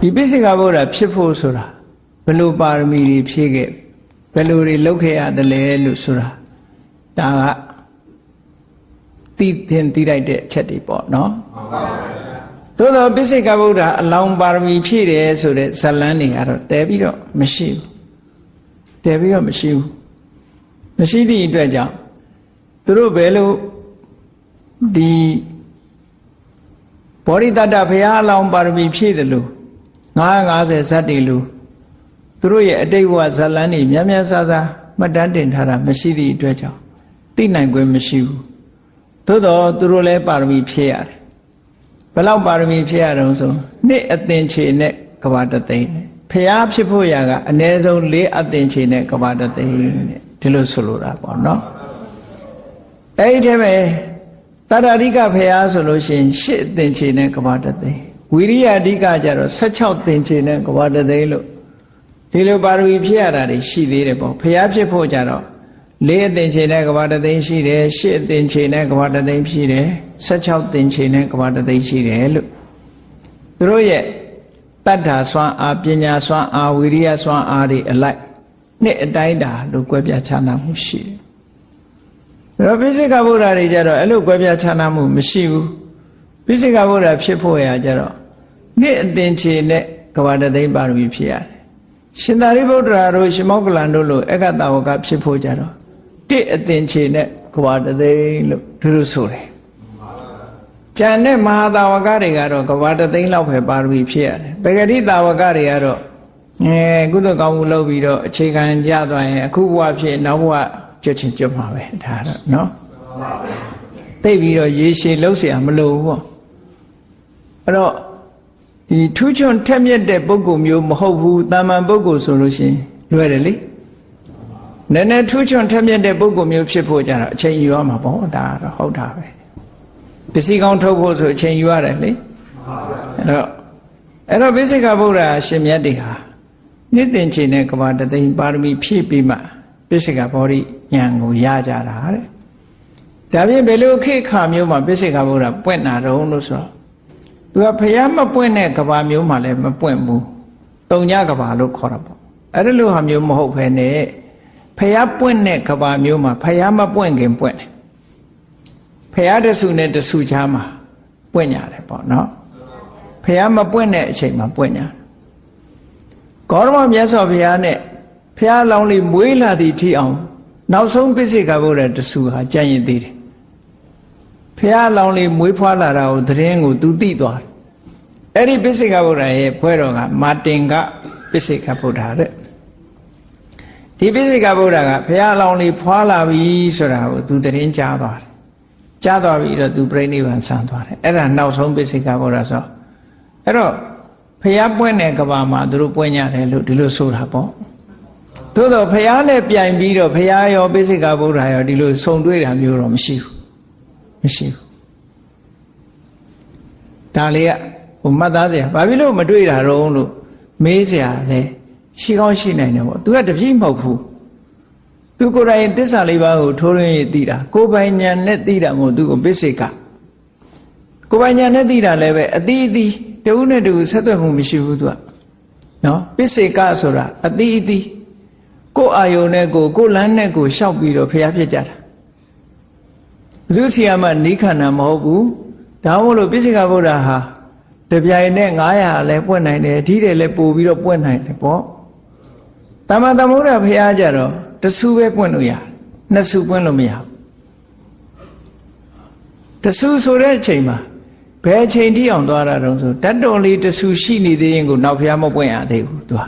ဒီပိစိကဗုဒ္ဓဖြစ်ဖို့ဆိုတာဘယ်လိုပါရမီတွေဖြည့်ခဲ့ဘယ်လိုတွေလုပ်ခဲ့ရတယ်လဲလို့ဆိုတာဒါကတည်တင်တည်လိုက်တဲ့အချက်တွေပေါ့နော်သို့တော့ပိစိကဗုဒ္ဓအလောင်းပါရမီဖြည့်တယ်ဆိုတဲ့ဇလန်းတွေကတော့တဲပြီးတော့မရှိဘူးတဲပြီးတော့မရှိဘူးမရှိသည့်အတွက်ကြောင့်သူတို့ဘယ်လိုဒီဘောရိတတ္တဘုရားအလောင်းပါရမီဖြည့်တယ်လို့ 950ဇတ်တွေလို့သူတို့ရဲ့အတိတ်ဘဝဇလန်းတွေများများဆဆမှတ်တမ်းတင်ထားတာမရှိသည့်အတွက်ကြောင့်သိနိုင်ခွင့်မရှိဘူးသို့တော့သူတို့လည်းပါရမီဖြည့်ရတယ်ဘယ်လောက်ပါရမီဖြည့်ရတော့ဆိုနှစ်အသင်ချေနဲ့ကဘာတသိန်းနဲ့ဖျားဖြစ်ဖို့ရာကအနည်းဆုံး၄အသင်ချေနဲ့ကဘာတသိန်းနဲ့ဒီလိုဆိုလိုတာပေါ့နော်အဲ့ဒီတည်းပဲတရရိကဖျားဆိုလို့ရှိရင်၈အသင်ချေနဲ့ကဘာတသိန်း ဝိရိယအဓိကကျတော့16သင်ချေနဲ့ကဘာတသိန်းလို့ဒီလိုပါရမီဖြည့်ရတာတွေရှိသေးတယ်ပေါ့ဖျားဖြစ်ဖို့ကြတော့လေးအသင်ချေနဲ့ကဘာတသိန်းရှိတယ်ရှစ်အသင်ချေနဲ့ကဘာတသိန်းရှိတယ်16သင်ချေနဲ့ကဘာတသိန်းရှိတယ်လို့သူတို့ရဲ့တတ္ထာစွမ်းအားပညာစွမ်းအားဝိရိယစွမ်းအားတွေအလိုက်နှစ်အတိုင်းတာလို့ကွဲပြားခြားနာမှုရှိတယ်။ဒါတော့ပိစိကဗုဒ္ဓတွေကြတော့အဲ့လိုကွဲပြားခြားနာမှုမရှိဘူး။ပိစိကဗုဒ္ဓဖြစ်ဖို့ရာကြတော့ နှစ်အသင်ချေနဲ့ကဘာတသိန်းပါရမီဖြစ်ရတယ်။ရှင်သာရိပုတ္တရာတို့ရှင်မောကလန်တို့လိုအက္ခတဝကဖြစ်ဖို့ကြတော့တစ်အသင်ချေနဲ့ကဘာတသိန်းလို့သူတို့ဆိုတယ်။ကျန်တဲ့မဟာတာဝကတွေကတော့ကဘာတသိန်းလောက်ပဲပါရမီဖြစ်ရတယ်။ပဂတိတာဝကတွေကတော့အဲကုသကောင်းမှုလုပ်ပြီးတော့အခြေခံကြသွားရင်အခုဘဝဖြစ်နောက်ဘဝကျွတ်ချင်ကျွတ်မှာပဲဒါတော့နော်။သိပြီးတော့ရေရှည်လှုပ်เสียမလို့ပေါ့။အဲ့တော့ ဒီထူးချွန်ထက်မြက်တဲ့ပုဂ္ဂိုလ်မျိုးမဟုတ်ဘူးတာမန်ပုဂ္ဂိုလ်ဆိုလို့ရှိရင်လွယ်တယ်လေနည်းနည်းထူးချွန်ထက်မြက်တဲ့ပုဂ္ဂိုလ်မျိုးဖြစ်ဖို့ကြတော့အချိန်ယူရမှာပေါ့ဒါတော့ဟုတ်တာပဲပစ္စည်းကောင်းထုတ်ဖို့ဆိုအချိန်ယူရတယ်လေအဲ့တော့အဲ့တော့ဘိစိကဗုဒ္ဓရှင်မြတ်တွေဟာနိသင်ချေနဲ့ကဘာတသိန်းပါရမီဖြည့်ပြီးမှဘိစိကဘောဓိဉာဏ်ကိုရကြတာတဲ့ဒါပြင်ဘယ်လိုခေတ်ခါမျိုးမှာဘိစိကဗုဒ္ဓပွင့်တာတုံးလို့ဆိုတော့ သူကဖျားမပွင့်တဲ့ကဘာမျိုးမှလည်းမပွင့်ဘူးတုံညကဘာလို့ခေါ်တာပေါ့အဲ့ဒါလိုဟာမျိုးမဟုတ်ဘဲနဲ့ဖျားပွင့်တဲ့ကဘာမျိုးမှာဖျားမပွင့်ခင်ပွင့်တယ်ဖျားတဆူနဲ့တဆူချားမှာပွင့်ရတယ်ပေါ့နော်ဖျားမပွင့်တဲ့အချိန်မှာပွင့်ညာကောရမမြတ်စွာဘုရားနဲ့ဖျားလောင်းလေးမွေးလာသည့်ထိအောင်နောက်ဆုံးပိစိကဘုရားတဆူဟာကြံ့ရင်သေးတယ် ဖះလောင်လေးမွေးဖွားလာတာကိုသတင်းကိုသူသိသွားတယ်အဲ့ဒီပိစိကဗုဒ္ဓရဲ့ဖွဲတော်ကမာတင်ကပိစိကဗုဒ္ဓတဲ့ဒီပိစိကဗုဒ္ဓကဖះလောင်လေးဖွားလာပြီဆိုတာကိုသူသတင်းကြားသွားတယ်ကြားသွားပြီတော့သူပြိဋိဘံဆံသွားတယ်အဲ့ဒါနောက်ဆုံးပိစိကဗုဒ္ဓဆိုအဲ့တော့ဖះပွင့်တဲ့ကဘာမှာသူတို့ပွင့်ကြတယ်လို့ဒီလိုဆိုတာပေါ့သို့တော့ဖះနဲ့ပြိုင်ပြီးတော့ဖះရောပိစိကဗုဒ္ဓရောဒီလိုဆုံတွေ့တာမျိုးတော့မရှိဘူး မရှိဘူးဒါလေးကဟိုမှတ်သားစရာဘာဖြစ်လို့မတွေ့တာတော့လို့မေးစရာလဲရှိကောင်းရှိနိုင်တယ်ပေါ့သူကတပြည့်မဟုတ်ဘူးသူကိုယ်တိုင်သစ္စာလေးပါးကိုထိုးရင်းသိတာကိုယ်ပိုင်ညာနဲ့သိတာမို့သူကိုပစ္စေကကိုယ်ပိုင်ညာနဲ့သိတာလည်းပဲအတိအသီးတဦးနဲ့တဦးဆက်သွယ်မှုမရှိဘူးသူကနော်ပစ္စေကဆိုတာအတိအသီးကိုယ်အာယုန်နဲ့ကိုယ်ကိုယ်လမ်းနဲ့ကိုယ်ရှောက်ပြီးတော့ဖျားဖြစ်ကြတာ ဘုသူဆီယမနိခန္ဓာမဟုတ်ဘူးဒါမို့လို့ပိစိကဗုဒ္ဓဟာတပြိုင်နဲ့900လည်းပွင့်နိုင်တယ်အထီးတယ်လည်းပို့ပြီးတော့ပွင့်နိုင်တယ်ပေါ့တမန်တမုဒ္ဒဖះကြတော့တဆူပဲပွင့်လို့ရနှစ်ဆူပွင့်လို့မရတဆူဆိုတဲ့အချိန်မှာဘယ်အချိန်ထိအောင်သွားတာတုံးဆိုတတ်တော်လေးတဆူရှိနေသေးရင်ကိုနောက်ဖះမပွင့်ရသေးဘူးသူက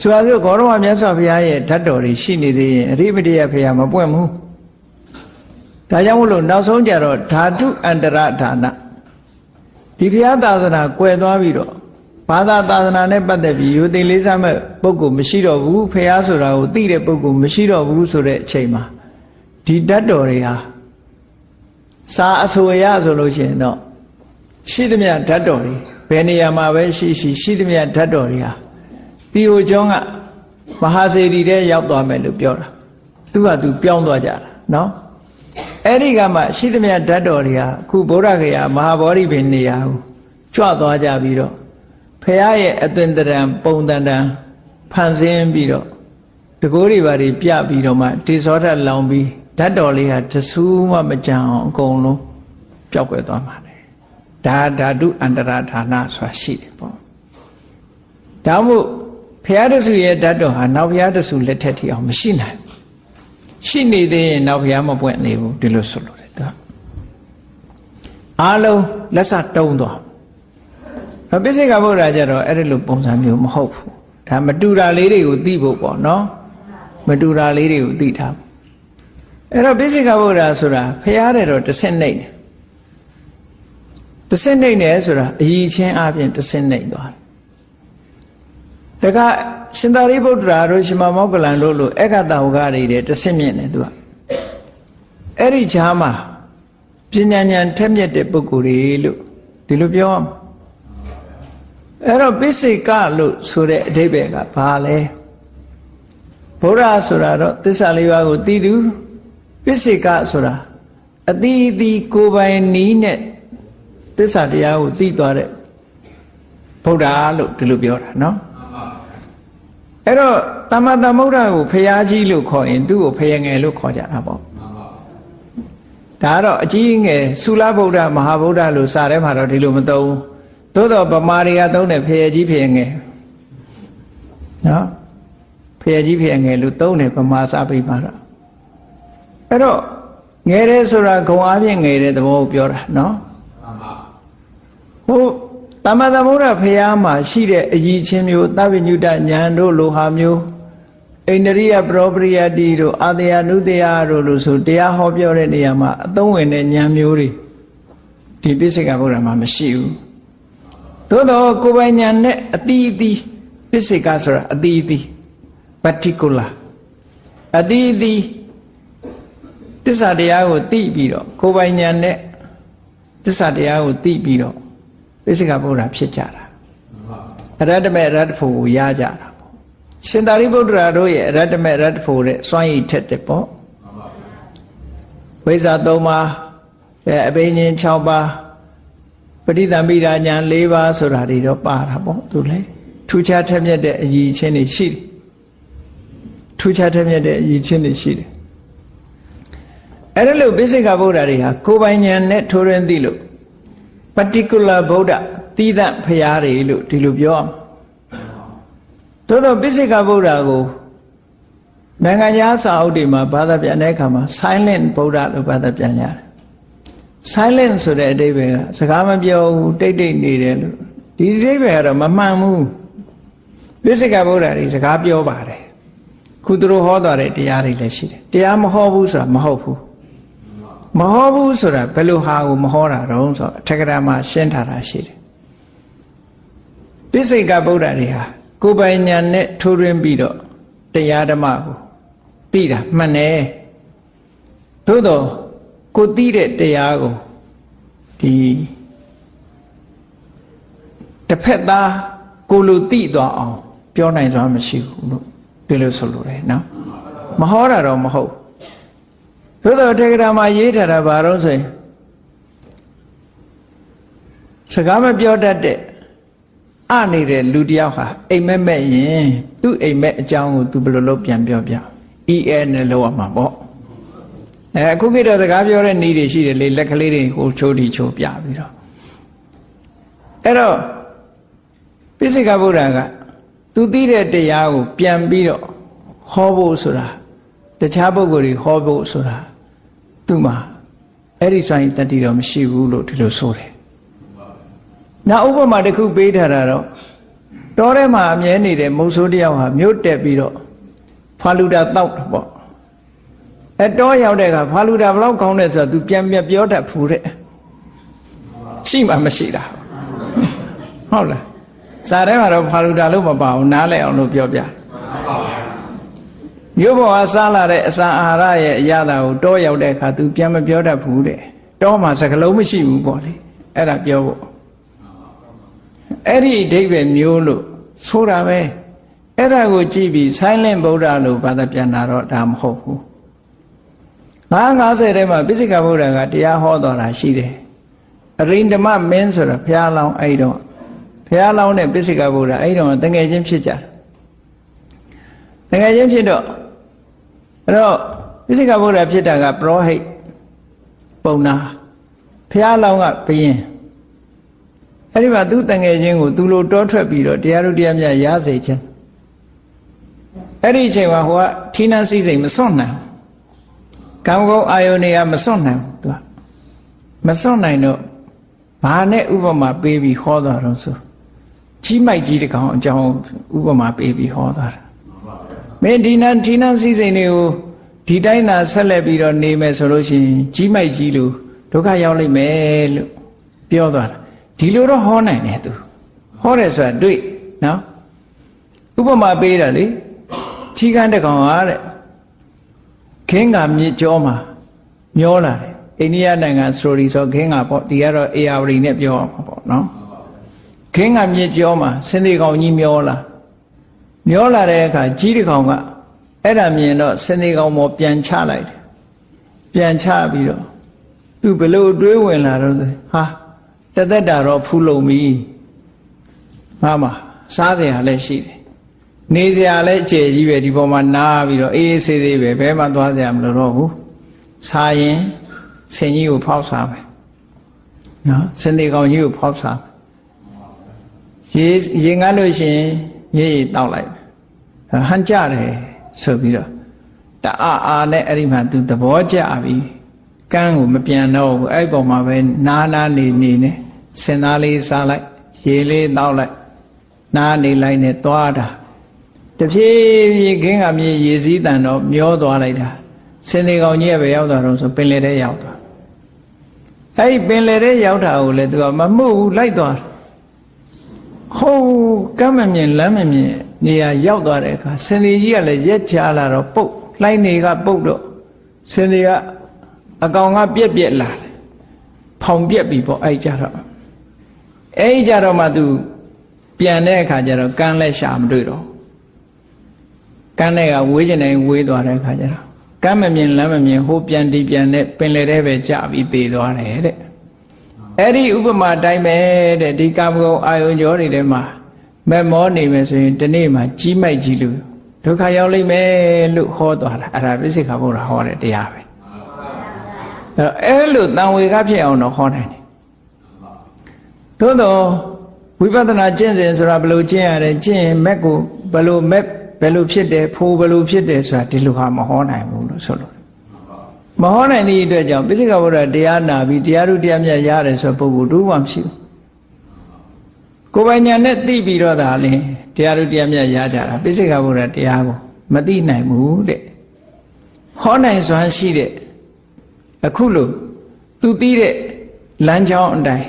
ဆိုပါစို့ဂေါရမမြတ်စွာဘုရားရဲ့ဓာတ်တော်တွေရှိနေသေးရင်အရိမတရဖះမပွင့်ဘူး ဒါကြောင့်မလို့နောက်ဆုံးကြတော့ဓာတုအန္တရဌာနဒီဘုရားသာသနာကွယ်သွားပြီးတော့ဘာသာသာသနာနဲ့ပတ်သက်ပြီးယူသိလေးစားမဲ့ပုဂ္ဂိုလ်မရှိတော့ဘူးဖះဆိုတာကိုသိတဲ့ပုဂ္ဂိုလ်မရှိတော့ဘူးဆိုတဲ့အချိန်မှာဒီဓာတ်တော်တွေဟာစာအဆိုရဆိုလို့ရှိရင်တော့ရှိသမျှဓာတ်တော်တွေဘယ်နေရာမှာပဲရှိရှိရှိသမျှဓာတ်တော်တွေဟာတီဟိုကျောင်းကမဟာစေတီထဲရောက်သွားမယ်လို့ပြောတာသူကသူပြောင်းသွားကြတာနော် အဲ့ဒီကမှရှိသမျှဓာတ်တော်တွေဟာအခုဗုဒ္ဓဂယာမဟာဗောဓိပင်နေရာကိုကြွသွားကြပြီးတော့ဖဖះရဲ့အသွင်တရံပုံတန်တန်ဖန်ဆင်းပြီးတော့တကိုးတွေဘာတွေပြပြီးတော့မှတေဇောဓာတ်လောင်ပြီးဓာတ်တော်လေးဟာတဆူးမှမကြံအောင်အကုန်လုံးပျောက်ကွယ်သွားမှာလေဒါဓာတုအန္တရာဌာနဆိုတာရှိတယ်ပေါ့ဒါမို့ဖះတဆူရဲ့ဓာတ်တော်ဟာနောက်ဖះတဆူလက်ထက်ထိအောင်မရှိနိုင် ရှိနေသေးရင်နောက်ဖះမပွင့်နေဘူးဒီလိုဆိုလို့တယ်သူကအားလုံးလက်စတုံးသွားတော့ပိစိကဗုဒ္ဓကျတော့အဲ့ဒီလိုပုံစံမျိုးမဟုတ်ဘူးဒါမတူတာလေးတွေကိုသိဖို့ပေါ့နော်မတူတာလေးတွေကိုသိထားအဲ့တော့ပိစိကဗုဒ္ဓဆိုတာဖះတဲ့တော့တစ်ဆင့်နှိမ့်တယ်တစ်ဆင့်နှိမ့်တယ်ဆိုတာအည်ချင်းအပြင်တစ်ဆင့်နှိမ့်သွားတယ်ဒါက ရှင်သာရိပုတ္တရာတို့ရှင်မမောကလန်တို့လိုအက္ခတဝကတွေတဲ့တစ်ဆင့်မြင့်တယ်သူကအဲ့ဒီဈာမှာပညာဉာဏ်ထက်မြက်တဲ့ပုဂ္ဂိုလ်တွေလို့ဒီလိုပြောအောင်အဲ့တော့ပိစိကလို့ဆိုတဲ့အဓိပ္ပာယ်ကဘာလဲဗုဒ္ဓဆိုတာတော့သစ္စာလေးပါးကိုသိသူပိစိကဆိုတာအတိအသီးကိုယ်ပိုင်နီးနဲ့သစ္စာတရားကိုသိသွားတဲ့ဗုဒ္ဓလို့ဒီလိုပြောတာနော် အဲ့တော့တမ္မာသမုဒ္ဒကိုဖျားကြီးလို့ခေါ်ရင်သူ့ကိုဖယငယ်လို့ခေါ်ကြတာပေါ့ဒါကတော့အကြီးငယ်သုလဗုဒ္ဓမဟာဗုဒ္ဓလို့စာထဲမှာတော့ဒီလိုမသုံးသို့တော့ဗမာတွေကသုံးတယ်ဖယကြီးဖယငယ်နော်ဖယကြီးဖယငယ်လို့သုံးတယ်ဗမာစာပေမှာတော့အဲ့တော့ငယ်တယ်ဆိုတာဂုံအားဖြင့်ငယ်တဲ့သဘောကိုပြောတာနော်ဟိုတ မ္မာသမုဒ္ဒဖရာမှာရှိတဲ့အည်ချင်းမျိုးသဗ္ဗညုတဉာဏ်တို့လိုဟာမျိုးအိန္ဒရိယပရောပရိယတိတို့အာတယနုတယတို့လို့ဆိုတရားဟောပြောတဲ့နေရာမှာအသုံးဝင်တဲ့ဉာဏ်မျိုးတွေဒီပိစိကဗုဒ္ဓမှာမရှိဘူးသို့တော့ကိုယ်ပိုင်ဉာဏ်နဲ့အတိအသီးပိစိကဆိုတာအတိအသီး particular အတိအသီးတစ္ဆာတရားကိုသိပြီးတော့ကိုယ်ပိုင်ဉာဏ်နဲ့တစ္ဆာတရားကိုသိပြီးတော့ ပိစိကဗုဒ္ဓဖြစ်ကြတာအရတ္တမေအရတ္တဖို့ကိုရကြတာပေါ့ရှင်သာရိပုတ္တရာတို့ရဲ့အရတ္တမေအရတ္တဖို့တဲ့စွမ်းရည်ထက်တဲ့ပေါ့ဝိဇ္ဇာ၃ပါးအဘိညာဉ်၆ပါးပဋိသမိရာညာ၄ပါးဆိုတာတွေတော့ပါတာပေါ့သူလေထူးခြားထက်မြက်တဲ့အည်ချင်းတွေရှိတယ်ထူးခြားထက်မြက်တဲ့အည်ချင်းတွေရှိတယ်အဲ့ဒါလို့ပိစိကဗုဒ္ဓတွေဟာကိုယ်ပိုင်ဉာဏ်နဲ့ထိုးရင်းသိလို့ particular ဗုဒ္ဓတည်တဲ့ဖရာတွေလို့ဒီလိုပြောအောင်သို့တော့ပိစိကဗုဒ္ဓကိုနိုင်ငံခြားစာအုပ်တွေမှာဘာသာပြန်တဲ့အခါမှာ silent ဗုဒ္ဓလို့ဘာသာပြန်ရတယ် silent ဆိုတဲ့အဓိပ္ပာယ်ကစကားမပြောဘူးတိတ်တိတ်နေတယ်လို့ဒီအဓိပ္ပာယ်ကတော့မမှန်ဘူးပိစိကဗုဒ္ဓတွေစကားပြောပါတယ်ခုသူတို့ဟောသွားတဲ့တရားတွေလည်းရှိတယ်တရားမဟောဘူးဆိုတာမဟုတ်ဘူး မဟောဘူးဆိုတာဘယ်လိုဟာကိုမဟောတာတော့ဆိုတော့အထက်ကရာမှာရှင်းထားတာရှိတယ်ပိစိကဗုဒ္ဓတွေဟာကိုယ်ပိုင်ဉာဏ်နဲ့ထိုးရင်းပြီးတော့တရားဓမ္မကိုသိတာမှန်တယ်သို့တော့ကိုသိတဲ့တရားကိုဒီတစ်ဖက်သားကိုလိုသိသွားအောင် ပြောနိုင်စွာမရှိဘူးလို့ဒီလိုဆိုလိုတယ်နော်မဟောတာတော့မဟုတ် သို့တော့ထေကရာမှာရေးထားတာဘာလို့ဆိုရင်စကားမပြောတတ်တဲ့အနေတဲ့လူတယောက်ဟာအိမ်မက်မဲ့ရင်သူ့အိမ်မက်အကြောင်းကိုသူဘယ်လိုလုပ်ပြန်ပြောပြ EN နဲ့လောက်ရမှာပေါ့အဲအခုကိတော့စကားပြောတဲ့နေတွေရှိတယ်လေလက်ကလေးတွေဟိုချိုးတီချိုးပြပြီးတော့အဲ့တော့ပိစိကဗုဒ္ဓကသူသိတဲ့တရားကိုပြန်ပြီးတော့ဟောဖို့ဆိုတာတခြားပုဂ္ဂိုလ်တွေဟောဖို့ဆိုတာ သူ့မှာအဲ့ဒီဆိုင်တတိတော့မရှိဘူးလို့ဒီလိုဆိုတယ်။နောက်ဥပမာတစ်ခုပေးထားတာတော့တောထဲမှာအမြဲနေတဲ့မုတ်ဆိုးတယောက်ဟာမြို့တက်ပြီးတော့ဖာလူတာတောက်တယ်ပေါ့။အဲတောရောက်တဲ့အခါဖာလူတာဘလောက်ကောင်းတယ်ဆိုတော့ तू ပြန်ပြန်ပြောတတ်ဖူးတဲ့။ရှိမှမရှိတာ။ဟုတ်လား။စာထဲမှာတော့ဖာလူတာလို့မပါဘူးနားလဲအောင်လို့ပြောပြ။ မြို့ပေါ်ကစားလာတဲ့အစာအာဟာရရဲ့အရသာကိုတောရောက်တဲ့အခါ तू ပြန်မပြောတတ်ဘူးတဲ့။တောမှာစကလုံးမရှိဘူးပေါ့လေ။အဲ့ဒါပြောဖို့အဲ့ဒီအဓိပ္ပာယ်မျိုးလို့ဆိုတာပဲအဲ့ဒါကိုကြည့်ပြီး silent ဗုဒ္ဓလို့ဘာသာပြန်တာတော့ဒါမဟုတ်ဘူး950ထဲမှာပိစိကဗုဒ္ဓကတရားဟောတော်တာရှိတယ်အရိန္ဒမမင်းဆိုတာဘုရားလောင်းအဲ့တော့ဘဘုရားလောင်းတဲ့ပိစိကဗုဒ္ဓအဲ့ဒီတော့တငယ်ချင်းဖြစ်ကြတယ်တငယ်ချင်းဖြစ်တော့ အဲ့တော့ပိစိကဗုဒ္ဓဖြစ်တာကပရောဟိတ်ပုံနာဘုရားလောင်းကဘယင်အဲ့ဒီမှာသူတငယ်ချင်းကိုသူလိုတောထွက်ပြီးတော့တရားတို့တရားမြတ်ရစေခြင်းအဲ့ဒီအချိန်မှာဟိုကထီးနှန်းစီစိမ်မစွန့်နိုင်ကံကောအာယုန်တွေကမစွန့်နိုင်ဘူးသူကမစွန့်နိုင်တော့ဘာနဲ့ဥပမာပေးပြီးဟောသွားတော့ဆိုကြီးမိုက်ကြီးတကောင်အကြောင်းဥပမာပေးပြီးဟောသွားတာ မင်းဒီနန်းဒီနန်းစီစိမ်တွေကိုဒီတိုင်းသာဆက်လက်ပြီးတော့နေမယ်ဆိုလို့ရှိရင်ကြီးမိုက်ကြီးလို့ဒုက္ခရောက်လိမ့်မယ်လို့ပြောသွားတာဒီလိုတော့ဟောနိုင်တယ်သူဟောတယ်ဆိုတာတွေ့နော်ဥပမာပေးတာလေကြီးကန်းတကောင်ဟာတဲ့ခင်းကမြစ်ကြောမှာမျောလာတယ်အိန္ဒိယနိုင်ငံစတိုရီဆိုခင်းကပေါ့ဒီကတော့အေယာဝတီနဲ့ပြောရမှာပေါ့နော်ခင်းကမြစ်ကြောမှာစင်ဒီကောင်ကြီးမျောလာ မျောလာတဲ့အခါကြီးတကောင်ကအဲ့ဒါမြင်တော့စင်ဒီကောင်ပေါ်ပြန်ချလိုက်တယ်ပြန်ချပြီးတော့သူဘလို့တွေးဝင်လာတော့ဆိုဟာတသက်တာတော့ဖူးလုံပြီမှမစားစရာလည်းရှိတယ်နေစရာလည်းအကျယ်ကြီးပဲဒီပေါ်မှာနားပြီးတော့အေးအေးဆေးဆေးပဲဘဲမှသွားစရာမလိုတော့ဘူးစားရင်ဆင်ကြီးကိုဖောက်စားမယ်နော်စင်ဒီကောင်ကြီးကိုဖောက်စားရေရေငတ်လို့ရှိရင်ရေရေတောက်လိုက် ဟန်ကြတယ်ဆိုပြီးတော့တအားအားနဲ့အဲ့ဒီမှာသူသဘောကျပြီကန်းကိုမပြန်တော့ဘူးအဲ့ဒီပုံမှာပဲနားနားနေနေနဲ့စင်သားလေးစားလိုက်ရေလေးတောက်လိုက်နားနေလိုက်နဲ့သွားတာတဖြည်းဖြည်းခင်းကမြေရေစည်းတန်တော့မျောသွားလိုက်တာစင်ဒီကောင်ကြီးကပဲရောက်သွားတော့ဆိုပင်လေတဲ့ရောက်သွားအဲ့ဒီပင်လေတဲ့ရောက်တာကိုလည်းသူကမမှုဘူးလိုက်သွားတယ်ဟုတ်ကမ်းမမြင်လမ်းမမြင် နေရာရောက်သွားတဲ့အခါစင်ဒီကြီးကလည်းရက်ချလာတော့ပုတ်လှိုင်းနေကပုတ်တော့စင်ဒီကအကောင်ကပြက်ပြက်လာတယ်ဖောင်ပြက်ပြီပေါ့အဲ့ကြတော့အဲ့ကြတော့မှသူပြန်တဲ့အခါကျတော့ကမ်းလက်ရှာမတွေ့တော့ကမ်းတဲ့ကဝေးကျင်နေဝေးသွားတဲ့အခါကျတော့ကမ်းမမြင်လမ်းမမြင်ဟိုပြန်ဒီပြန်နဲ့ပင်လေတဲ့ပဲကြပြီးသေသွားတယ်တဲ့အဲ့ဒီဥပမာတိုင်းပဲတဲ့ဒီကာမဂုဏ်အာယုံကြောတွေထဲမှာ မမောနေမယ်ဆိုရင်ဒီနေ့မှကြီးမိုက်ကြီးလို့ဒုက္ခရောက်လိမ့်မယ်လို့ဟောသွားတာအဲ့ဒါပြစ္ဆေခါဘုရားဟောတဲ့တရားပဲအဲ့လိုတန်ဝေကဖြစ်အောင်တော့ဟောနိုင်တယ်သို့တော့ဝိပဿနာကျင့်စဉ်ဆိုတာဘယ်လိုကျင့်ရလဲကျင့်ရင်မက်ကိုဘယ်လိုမက်ဘယ်လိုဖြစ်တယ်ဖိုးဘယ်လိုဖြစ်တယ်ဆိုတာဒီလိုဟာမဟောနိုင်ဘူးလို့ဆိုလို့မဟောနိုင်သည့်အတွက်ကြောင့်ပိစိကဗုဒ္ဓတရားနာပြီးတရားဥတရားမြတ်ရတယ်ဆိုပုဂ္ဂိုလ်တူမှမရှိဘူး ကိုယ်ပိုင်ညာနဲ့သိပြီးတော့ဒါလည်းတရားဥတရားမြတ်ရကြတာပိစိကဗုဒ္ဓတရားကိုမသိနိုင်ဘူးတဲ့ဟောနိုင်စွမ်းရှိတဲ့အခုလို့သူသိတဲ့လမ်းကြောင်းအတိုင်း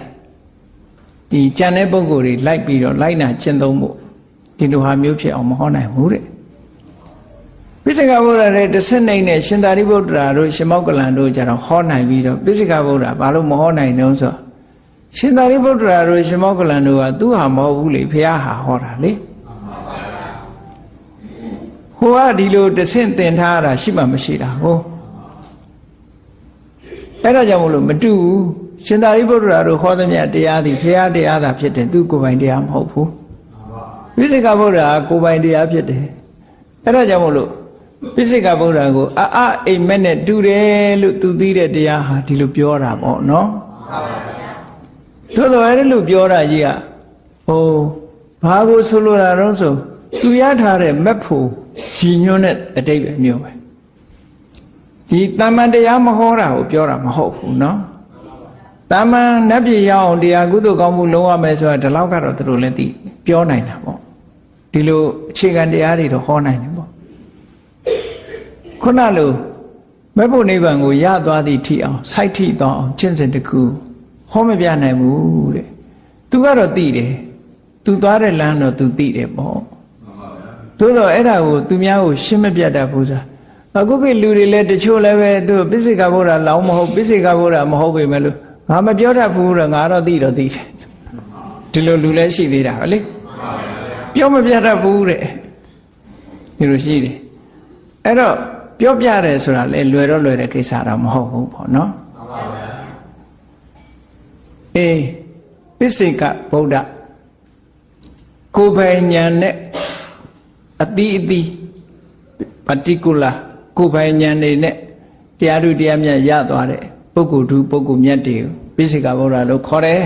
ဒီကြံတဲ့ပုံကိုယ်တွေလိုက်ပြီးတော့လိုက်နာကျင့်သုံးဖို့ဒီလိုဟာမျိုးဖြစ်အောင်မဟောနိုင်ဘူးတဲ့ပိစိကဗုဒ္ဓရဲ့တစ်ဆက်နိုင်နဲ့ရှင်သာရိပုတ္တရာတို့ရှင်မောက္ကလန်တို့ကြတော့ဟောနိုင်ပြီးတော့ပိစိကဗုဒ္ဓဘာလို့မဟောနိုင်တုံးဆို ရှင်သာရိပုတ္တရာတို့ရှင်မောက္ကလန်တို့ကသူဟာမဟုတ်ဘူးလေဖះဟာဟောတာလေဟိုကဒီလိုတစ်ဆင့်သင်ထားတာရှိမှမရှိတာဟိုအဲ့ဒါကြောင့်မလို့မတူဘူးရှင်သာရိပုတ္တရာတို့ဟောသမျှတရားသည်ဖះတရားသာဖြစ်တယ်သူကိုယ်ပိုင်တရားမဟုတ်ဘူးဝိသေကဗုဒ္ဓဟာကိုယ်ပိုင်တရားဖြစ်တယ်အဲ့ဒါကြောင့်မလို့ဝိသေကဗုဒ္ဓကိုအာအအိမ်မက်နဲ့တူတယ်လို့သူသိတဲ့တရားဟာဒီလိုပြောတာပေါ့နော် သို့တော်အဲ့လိုပြောတာကြီးကဟိုဘာကိုဆိုလိုတာတော့ဆိုသူရထားတဲ့မက်ဖို့ရည်ညွှန်းတဲ့အတိတ်ပဲမျိုးပဲဒီတမန်တရားမဟောတာကိုပြောတာမဟုတ်ဘူးเนาะတာမန်နတ်ပြည်ရအောင်တရားကုသိုလ်ကောင်းမှုလုံးဝမယ်ဆိုတာဒီလောက်ကတော့သူတို့လည်းသိပြောနိုင်တာပေါ့ဒီလိုအခြေခံတရားတွေတော့ဟောနိုင်တယ်ပေါ့ခုနလိုမဲ့ဖို့နိဗ္ဗာန်ကိုရသွားသည့်ထိအောင်စိုက်ထိသွားအောင်ကျင့်စဉ်တစ်ခု ဟောမပြနိုင်ဘူးတဲ့သူကတော့သိတယ်သူသွားတဲ့လမ်းတော့သူသိတယ်ပေါ့သို့တော့အဲ့ဒါကိုသူများကိုရှင်းမပြတ်တတ်ဘူးစားအခုကိလူတွေလည်းတချို့လည်းပဲသူပိစိကဗုဒ္ဓလောင်းမဟုတ်ပိစိကဗုဒ္ဓမဟုတ်ပေမဲ့လို့ငါမပြောတတ်ဘူးတော့ငါတော့သိတော့သိတယ်ဒီလိုလူလည်းရှိသေးတာပဲလေပြောမပြတတ်ဘူးတဲ့ဒီလိုရှိတယ်အဲ့တော့ပြောပြတယ်ဆိုတာလေလွယ်တော့လွယ်တဲ့ကိစ္စတော့မဟုတ်ဘူးပေါ့နော် အေးပိစိကဗုဒ္ဓကိုယ်ပိုင်ဉာဏ်နဲ့အတိအတိ particular ကိုယ်ပိုင်ဉာဏ်နေနဲ့တရားသူတရားမြတ်ရသွားတဲ့ပုဂ္ဂိုလ်သူပုဂ္ဂိုလ်မြတ်တွေကိုပိစိကဗုဒ္ဓလို့ခေါ်တယ်